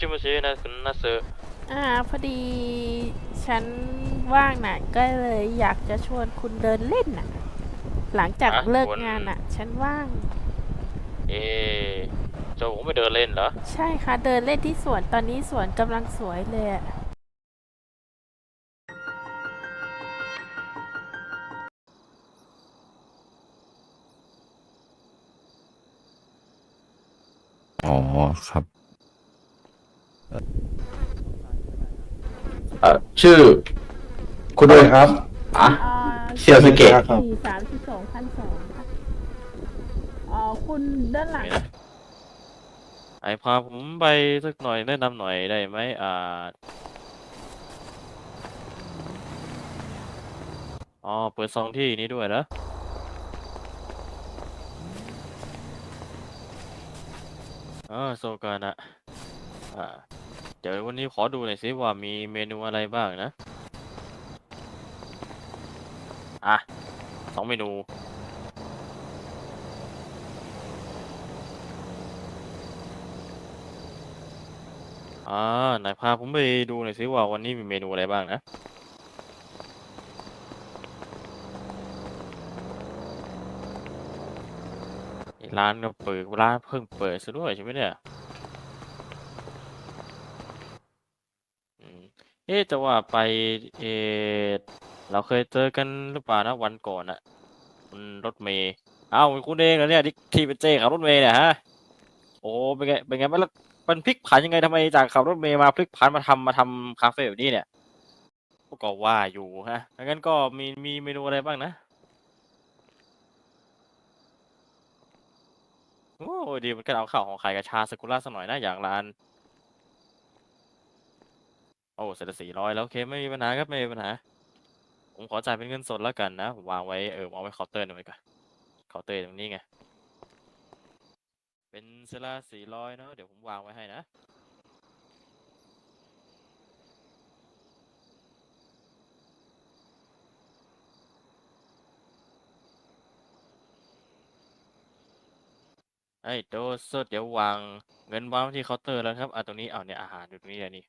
ชิมาชินะคุณนัสเซอร์อ่าพอดีฉันว่างน่ะ ก็เลยอยากจะชวนคุณเดินเล่นน่ะ หลังจากเลิกงานน่ะ ฉันว่าง เอเจ้าผมไม่เดินเล่นเหรอ ใช่ค่ะ เดินเล่นที่สวนตอนนี้สวนกำลังสวยเลยอะอ๋อครับ เอ่อ ชื่อ คุณด้วยครับ อะ อ่าเซียวสเกะสี่สามสิบสองพันสองค่ะอ๋อคุณด้านหลังไม่นะไอพาผมไปสักหน่อยแนะนำหน่อยได้ไหมอ่าอ๋อเปิดซองที่นี้ด้วยนะเออโซกานะอ่า เดี๋ยววันนี้ขอดูหน่อยสิว่ามีเมนูอะไรบ้างนะ อะสองเมนู อ่านายพาผมไปดูหน่อยสิว่าวันนี้มีเมนูอะไรบ้างนะ ร้านก็เปิดร้านเพิ่งเปิดซะด้วยใช่ไหมเนี่ยอืม เอ๊ะจะว่าไปเออเราเคยเจอกันหรือเปล่านะวันก่อนอะคุณรถเมย์อ้าวคุณเองเหรอเนี่ยที่ที่เป็นเจ้ขับรถเมย์เนี่ยฮะโอ้เป็นไงเป็นไงมันแล้วมันพลิกผันยังไงทำไมจากขับรถเมย์มาพลิกผันมาทำมาทำคาเฟ่แบบนี้เนี่ยก็ว่าอยู่ฮะงั้นก็มีมีเมนูอะไรบ้างนะโอ้ดีมันก็เอาข้าวของขายกับชาสกุระสักหน่อยนะอย่างร้าน โอ้เสร็จสี่ร้อยแล้วโอเคไม่มีปัญหาครับไม่มีปัญหา ผมขอจ่ายเป็นเงินสดแล้วกันนะผมวางไว้เออวางไว้เคาน์เตอร์หน่อยก่อนเคาน์เตอร์ตรงนี้ไงเป็นเซล่าสี่ร้อยเนาะเดี๋ยวผมวางไว้ให้นะไอ้โดสเดี๋ยววางเงินวางที่เคาน์เตอร์แล้วครับอะตรงนี้เอาเนี่ยอาหารอยู่ตรงนี้เลยนี่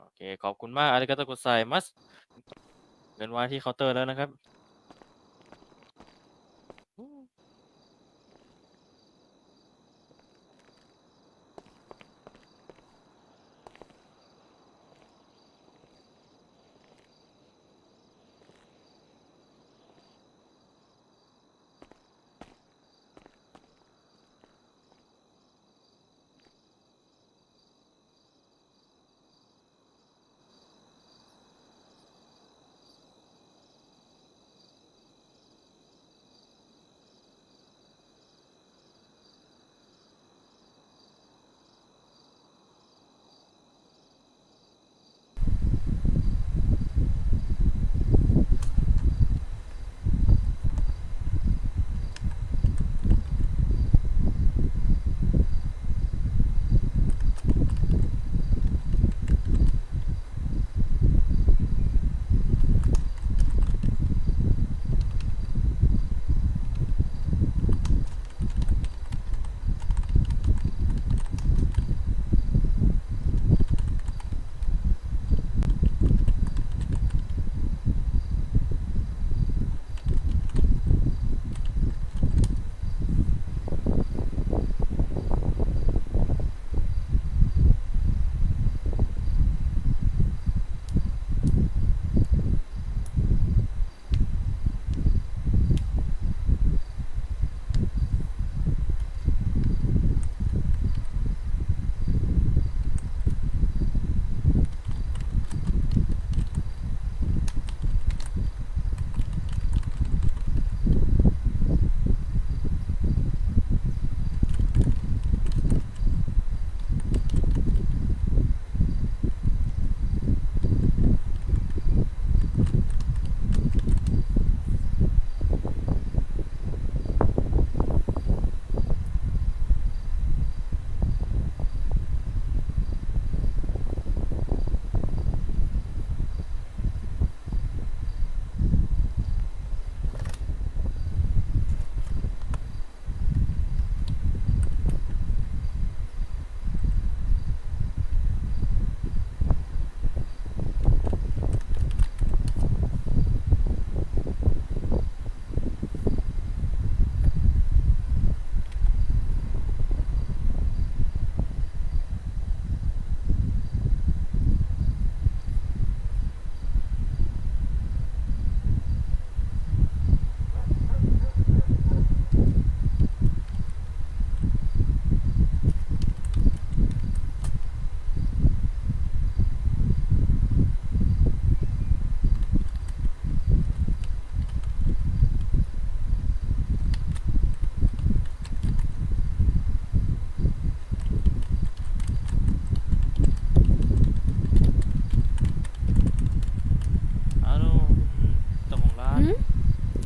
โอเค ขอบคุณมากอาริกาโตกุไซมัสเงินวางที่เคาน์เตอร์แล้วนะครับ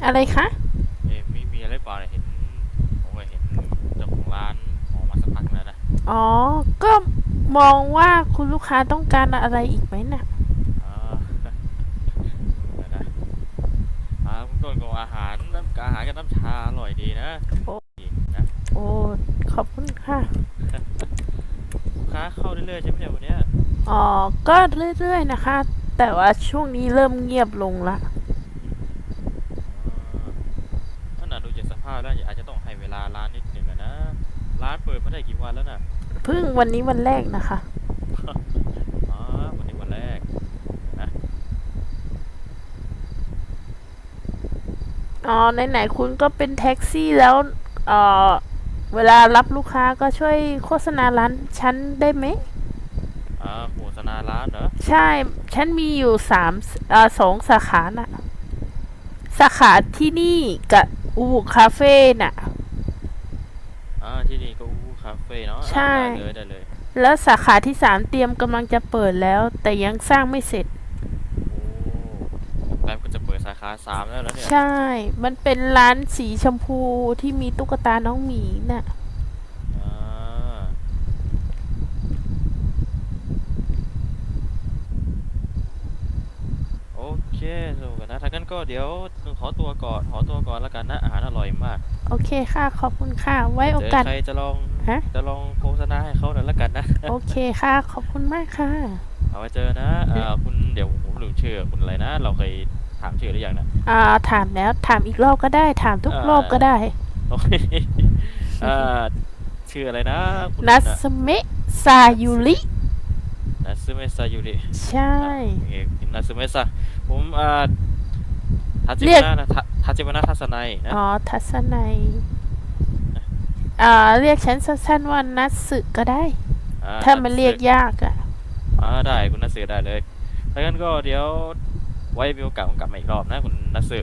อะไรคะเอ๊ะมีมีอะไรเปล่าเนี่ยเห็นผมก็เห็นเจ้าของร้านออกมาสักพักแล้วนะอ๋อ ก็มองว่าคุณลูกค้าต้องการอะไรอีกไหมน่ะอ่าเดี๋ยวนะอ่าคุณต้นก็อาหารน้ำอาหารกับน้ำชาอร่อยดีนะโอ้ดีนะโอ้ขอบคุณค่ะลูกค้าเข้าเรื่อยๆใช่ไหมเนี่ยวันเนี้ย อ๋อก็เรื่อยๆนะคะ แต่ว่าช่วงนี้เริ่มเงียบลงละ อ่านั่นน่ะดูจากสภาพแล้วอาจจะต้องให้เวลาร้านนิดหนึ่งอะนะ ร้านเปิดมาได้กี่วันแล้วน่ะเพิ่งวันนี้วันแรกนะคะ อ๋อวันนี้วันแรกอ๋อไหนๆคุณก็เป็นแท็กซี่แล้วเอ่อเวลารับลูกค้าก็ช่วยโฆษณาร้านฉันได้ไหมอ่าโฆษณาร้านเหรอใช่ ฉันมีอยู่สามเอ่อสองสาขาน่ะ สาขาที่นี่กับอูบุคาเฟ่น่ะอ่าที่นี่ก็ อู้คาเฟ่เนาะอ่าใช่ ได้เลยได้เลยแล้วสาขาที่สามเตรียมกำลังจะเปิดแล้ว แต่ยังสร้างไม่เสร็จ โอ้แป๊บก็จะเปิดสาขาสามแล้วเหรอเนี่ย ใช่ มันเป็นร้านสีชมพูที่มีตุ๊กตาน้องหมีน่ะ อ่าโอเคสู้กันนะถ้างั้นก็เดี๋ยวขอตัวก่อน ขอตัวก่อนแล้วกันนะ อาหารอร่อยมากโอเคค่ะ ขอบคุณค่ะ ไว้โอเจอกาส ใครจะลอง ฮะ จะลองโฆษณาให้เขาหน่อยแล้วกันนะ โอเคค่ะ ขอบคุณมากค่ะ เอาไว้เจอนะอ่าคุณเดี๋ยวผมลืมชื่อคุณอะไรนะ เราเคยถามชื่อหรือยังนะ อ่า ถามแล้ว ถามอีกรอบก็ได้ ถามทุกอ่ารอบก็ได้ โอเคอ่าชื่ออะไรนะคุณนัสเมะซายุริ นัซึเมะซายุริใช่โอเคนัซึเมะซาผมอ่าทัจิเรียกมะนะทะทัจิมะนะทัศนัยนะ อ๋อ ทัศนัย อ่าเรียกฉันสั้นๆว่านัสสึก็ได้ อ่ถ้ามันสึเรียกยากอะอ่าได้คุณนัสสึได้เลยถ้างั้นก็เดี๋ยวไว้มีโอกาสผมกลับมาอีกรอบนะคุณนัสสึ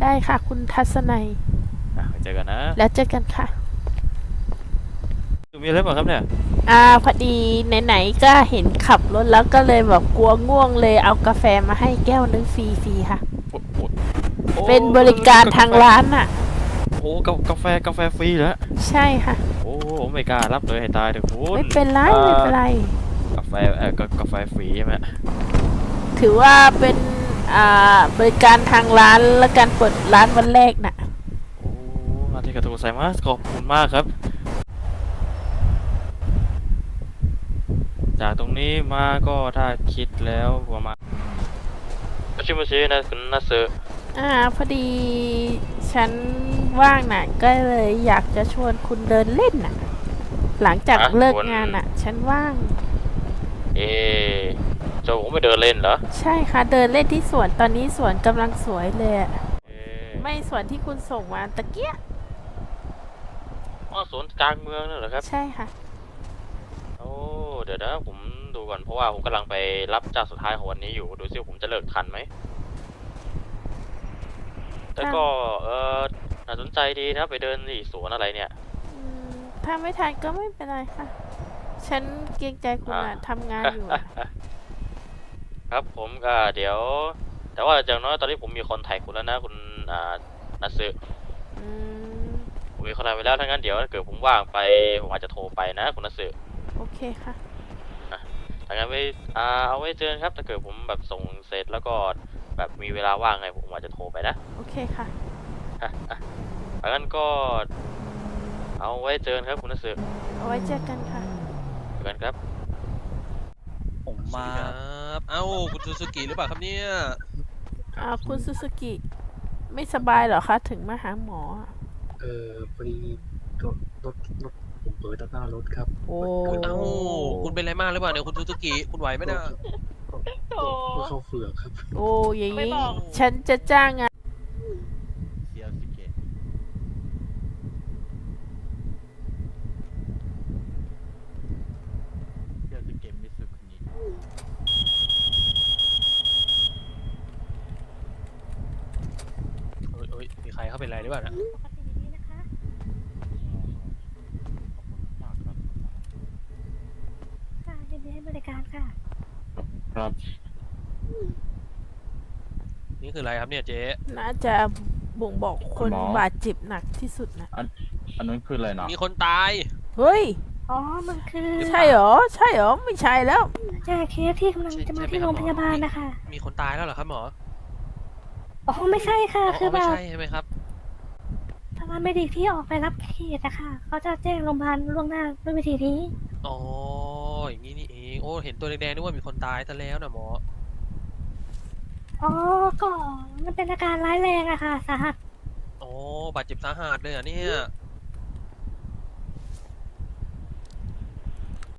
ได้ค่ะ คุณทัศนัย อะไว้เจอกันนะแล้วเจอกันค่ะมีอะไรบ้างครับเนี่ยอ่าพอดีไหนๆก็เห็นขับรถแล้วก็เลยแบบกลัวง่วงเลยเอากาแฟมาให้แก้วนึงฟรีๆค่ะ โอ้โหโอ้เป็นบริการทางร้านอะ โอ้กากาแฟกาแฟฟรีเหรอใช่ค่ะ โอ้ผมไม่กล้ารับเลยให้ตายเถอะคุณไม่เป็นไรไม่เป็นไร กาแฟเออกากาแฟฟรีใช่ไหมถือว่าเป็นอ่าบริการทางร้านและการเปิดร้านวันแรกน่ะ โอ้อาทิตย์กาโตไซมัสขอบคุณมากครับ จากตรงนี้มาก็ถ้าคิดแล้วประมาณชิมาชินะคุณนัสเซอร์อ่าพอดีฉัน ว่างน่ะ ก็เลยอยากจะชวนคุณเดินเล่นน่ะ หลังจากเลิกงานน่ะ ฉันว่าง เอ๊ะเจ้าผมไปเดินเล่นเหรอใช่ค่ะ เดินเล่นที่สวนตอนนี้สวนกำลังสวยเลยอะเอ๊ะไม่สวนที่คุณส่งมาตะเกียะอ๋อสวนกลางเมืองนั่นเหรอครับ ใช่ค่ะ โอ้เดี๋ยวนะผมดูก่อนเพราะว่าผมกำลังไปรับเจ้าสุดท้ายของวันนี้อยู่ดูซิว่าผมจะเลิกทันไหมแต่ก็เออ น่าสนใจดีนะไปเดินที่สวนอะไรเนี่ย อืมถ้าไม่ทันก็ไม่เป็นไรค่ะ ฉันเกรงใจคุณอ่าอะทำงานอยู่อะครับผมก็เดี๋ยว แต่ว่าอย่างน้อยตอนนี้ผมมีคอนแทคคุณแล้วนะคุณอ่านัสซึอืมผมมีคอนแทคไปแล้วถ้างั้นเดี๋ยวถ้าเกิดผมว่างไปผมอาจจะโทรไปนะคุณนัสซึโอเคค่ะ ถ้างั้นไม่อ่าเอาไว้เจอกันครับถ้าเกิดผมแบบส่งเสร็จแล้วก็แบบมีเวลาว่างไงผมอาจจะโทรไปนะ โอเคค่ะถ้า งั้นก็ เอาไว้เจอกันครับคุณนัสซึเอาไว้เจอกันค่ะ เจอกันครับ ผมสวัมาสดีครับเอ้าคุณซูซูกิหรือเปล่าครับเนี่ย อ่าคุณซูซูกิ ไม่สบายเหรอคะ ถึงมาหาหมออะเออพอดีรถรถรถผมเปิดตาหน้ารถครับโอ้ เอ้าคุณเป็นอะไรมากหรือเปล่าเนี่ยคุณซูซูกิคุณไหวไหมเนี่ย ก็ก็ก็เข้าเฟือกครับ โอ้อยางไม่นี้บอก ฉันจะจ้างงาน เซียวสิเกะ เซียวสิเกะมิสุคุนิ โอ้ยโอ้ยมี ใครเข้าเป็นอะไรหรือเปล่าเนี่ยปกติดีนะคะขอบคุณมากครับค่ะยินดีให้บริการค่ะ ครับ นี่คืออะไรครับเนี่ยเจ๊น่าจะบ่งบอกคนหมอ บาดเจ็บหนักที่สุดนะ อันนั้นคืออะไรนะมีคนตายเฮ้ย อ๋อ มันคือใช่เหรอ ใช่เหรอ ไม่ใช่แล้ว จากเคสที่กำลังใช่จะมาใช่ไหมที่ครัโรบงหมอพยาบาลนะคะ มีคนตายแล้วเหรอครับหมออ๋อ ไม่ใช่ค่ะ อ๋อคือแบไม่บใช่ใช่ไหมครับพาราเมดิกที่ออกไปรับเคสอะค่ะ เขาจะแจ้งโรงพยาบาลล่วงหน้าด้วยวิธีนี้ อ๋ออย่างนี้นี่เองโอ้เห็นตัวแดงๆนึกว่ามีคนตายซะแล้วนะหมออ๋อ ก็มันเป็นอาการร้ายแรงอะค่ะ สาหัสโอ้บาดเจ็บสาหัสเลยเหรอะเนี่ย